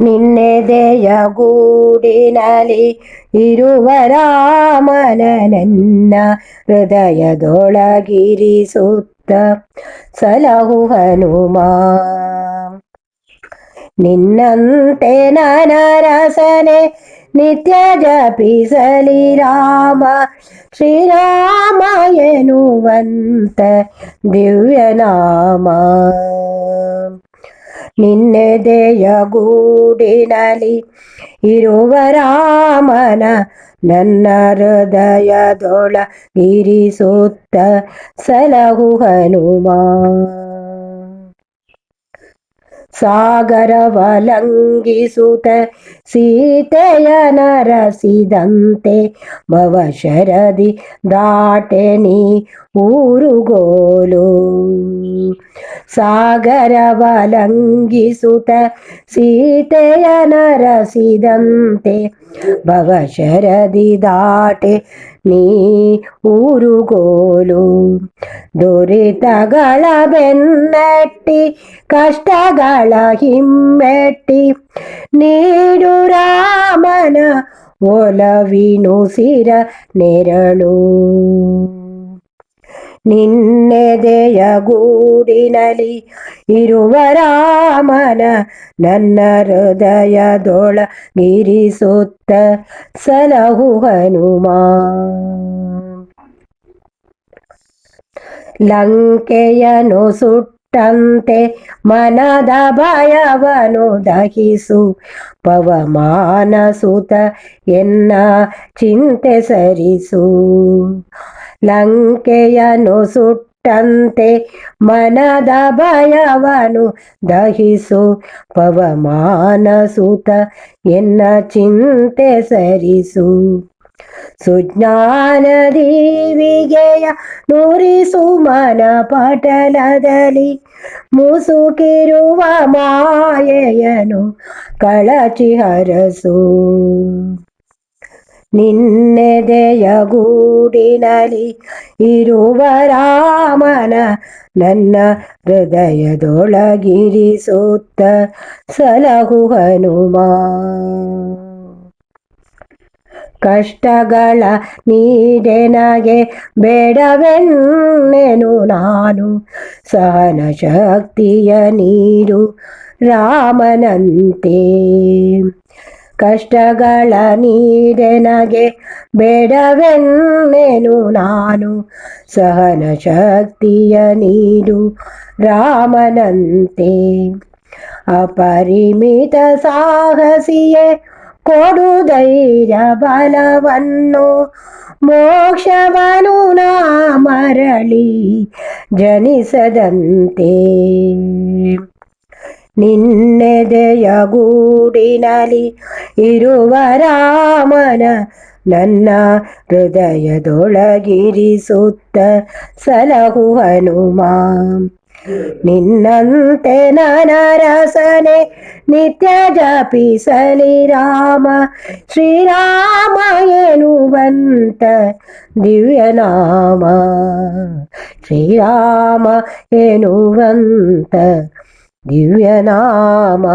ನಿನ್ನೆದೆಯ ಗೂಡಿನಲ್ಲಿ ಇರುವ ರಾಮನ ನನ್ನ ಹೃದಯದೊಳಗಿರಿಸುತ್ತ ಸಲಹು ಹನುಮ ನಿನ್ನಂತೆ ನನರಸನೆ ನಿತ್ಯ ಜಪಿಸಲಿ ರಾಮ ಶ್ರೀರಾಮ ಎನ್ನುವಂತ ದಿವ್ಯನಾಮ ನಿನ್ನೆದೆಯ ಗೂಡಿನಲ್ಲಿ ಇರುವ ರಾಮನ ನನ್ನ ಹೃದಯದೊಳಗಿರಿಸುತ್ತ ಸಲಹು ಹನುಮ. ಸಾಗರವಲಂಘಿಸುತ್ತ ಸೀತೆಯ ನರಸಿದಂತೆ ಭವಶರದಿ ದಾಟೆ ನೀ ಊರುಗೋಲು. ಸಾಗರವಲಂಘಿಸುತ್ತ ಸೀತೆಯ ನರಸಿದಂತೆ ಭವಶರದಿ ದಾಟೆ ನೀ ಊರುಗೋಲು ದುರಿತಗಳ ಬೆನ್ನಟ್ಟಿ ಕಷ್ಟಗಳ ಹಿಮ್ಮೆಟ್ಟಿ ನೀಡು ರಾಮನ ಒಲವಿನು ಸಿರ ನೆರಳು ನಿನ್ನೆದೆಯ ಗೂಡಿನಲ್ಲಿ ಇರುವ ರಾಮನ ನನ್ನ ಹೃದಯದೊಳಗಿರಿಸುತ್ತ ಸಲಹು ಹನುಮ. ಲಂಕೆಯನು ಸುಟ್ಟಂತೆ ಮನದ ಭಯವನು ದಹಿಸು. ಪವಮಾನ ಸುತ ಎನ್ನ ಚಿಂತೆ ಸರಿಸು. ಲಂಕೆಯನು ಸುಟ್ಟಂತೆ ಮನದ ಭಯವನು ದಹಿಸು ಪವಮಾನ ಸುತ ಎನ್ನ ಚಿಂತೆ ಸರಿಸು. ಸುಜ್ಞಾನ ದೀವಿಗೆಯ ನುರಿಸು ಮನ ಪಟಲದಲ್ಲಿ ಮುಸುಕಿರುವ ಮಾಯೆಯನು ಕಳಚಿ ಹರಸು. ನಿನ್ನೆದೆಯ ಗೂಡಿನಲ್ಲಿ ಇರುವ ರಾಮನ ನನ್ನ ಹೃದಯದೊಳಗಿರಿಸುತ್ತ ಸಲಹು ಹನುಮ ಕಷ್ಟಗಳ ನೀಡೆನಗೆ ಬೇಡವೆನ್ನೆನು ನಾನು. ಸಹನ ಶಕ್ತಿಯ ನೀಡು ರಾಮನಂತೆ. ಕಷ್ಟಗಳ ನೀಡೆನಗೆ ಬೇಡವೆನ್ನೆನು ನಾನು? ಸಹನ ಶಕ್ತಿಯ ನೀಡು ರಾಮನಂತೆ. ಅಪರಿಮಿತ ಸಾಹಸಿಯೇ ಕೊಡು ಧೈರ್ಯ ಬಲವನ್ನು. ಮೋಕ್ಷವನು ನಾ ಮರಳಿ ಜನಿಸದಂತೆ. ನಿನ್ನೆದೆಯ ಗೂಡಿನಲ್ಲಿ ಇರುವ ರಾಮನ ನನ್ನ ಹೃದಯದೊಳಗಿರಿಸುತ್ತ ಸಲಹು ಹನುಮ ನಿನ್ನಂತೆ ನನರಸನೆ ನಿತ್ಯ ಜಪಿಸಲಿ ರಾಮ ಶ್ರೀರಾಮ ಎನ್ನುವಂತ ದಿವ್ಯನಾಮ ಶ್ರೀರಾಮ ಎನ್ನುವಂತ ದಿವ್ಯನಾಮ